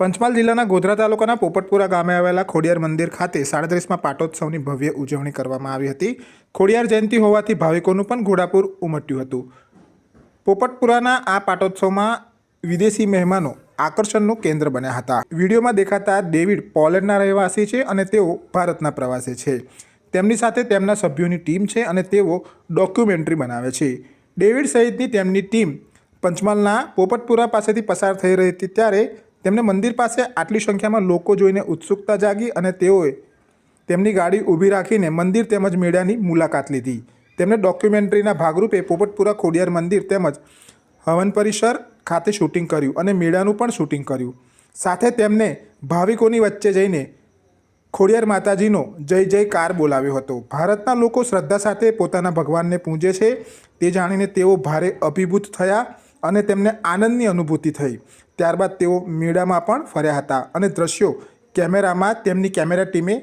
પંચમહાલ જિલ્લાના ગોધરા તાલુકાના પોપટપુરા ગામે આવેલા ખોડિયાર મંદિર ખાતે સાડત્રીસમાં પાટોત્સવની ભવ્ય ઉજવણી કરવામાં આવી હતી. ખોડિયાર જયંતિ હોવાથી ભાવિકોનું પણ ઘોડાપુર ઉમટ્યું હતું. પોપટપુરાના આ પાટોત્સવમાં વિદેશી મહેમાનો આકર્ષણનું કેન્દ્ર બન્યા હતા. વિડીયોમાં દેખાતા ડેવિડ પોલેન્ડના રહેવાસી છે અને તેઓ ભારતના પ્રવાસે છે. તેમની સાથે તેમના સભ્યોની ટીમ છે અને તેઓ ડોક્યુમેન્ટરી બનાવે છે. ડેવિડ સહિતની તેમની ટીમ પંચમહાલના પોપટપુરા પાસેથી પસાર થઈ રહી હતી ત્યારે તેમને મંદિર પાસે આટલી સંખ્યામાં લોકો જોઈને ઉત્સુકતા જાગી અને તેઓએ તેમની ગાડી ઊભી રાખીને મંદિર તેમજ મેળાની મુલાકાત લીધી. તેમણે ડોક્યુમેન્ટરીના ભાગરૂપે પોપટપુરા ખોડિયાર મંદિર તેમજ હવન પરિસર ખાતે શૂટિંગ કર્યું અને મેળાનું પણ શૂટિંગ કર્યું. સાથે તેમને ભાવિકોની વચ્ચે જઈને ખોડિયાર માતાજીનો જય જયકાર બોલાવ્યો હતો. ભારતના લોકો શ્રદ્ધા સાથે પોતાના ભગવાનને પૂજે છે તે જાણીને તેઓ ભારે અભિભૂત થયા અને તેમને આનંદની અનુભૂતિ થઈ. ત્યારબાદ તેઓ મેળામાં પણ ફર્યા હતા અને દ્રશ્યો કેમેરામાં તેમની કેમેરા ટીમે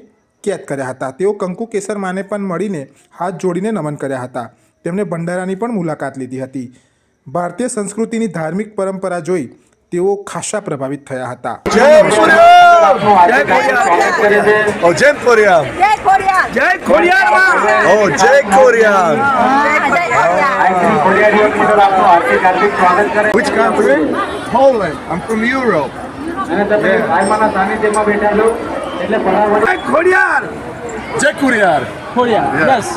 કેદ કર્યા હતા. તેઓ કંકુ કેસર માને પણ મળીને હાથ જોડીને નમન કર્યા હતા. તેમણે ભંડારાની પણ મુલાકાત લીધી હતી. ભારતીય સંસ્કૃતિની ધાર્મિક પરંપરા જોઈ તેઓ ખાસા પ્રભાવિત થયા હતા. જય કોરિયા જય કોરિયા જય કોરિયા જય કોરિયા જય ખોડિયારમાં ઓ જય કોરિયા જય Korea Which country? Poland. I'm from Europe. જય ખોડિયાર જય કોરિયા ખોડિયાર. યસ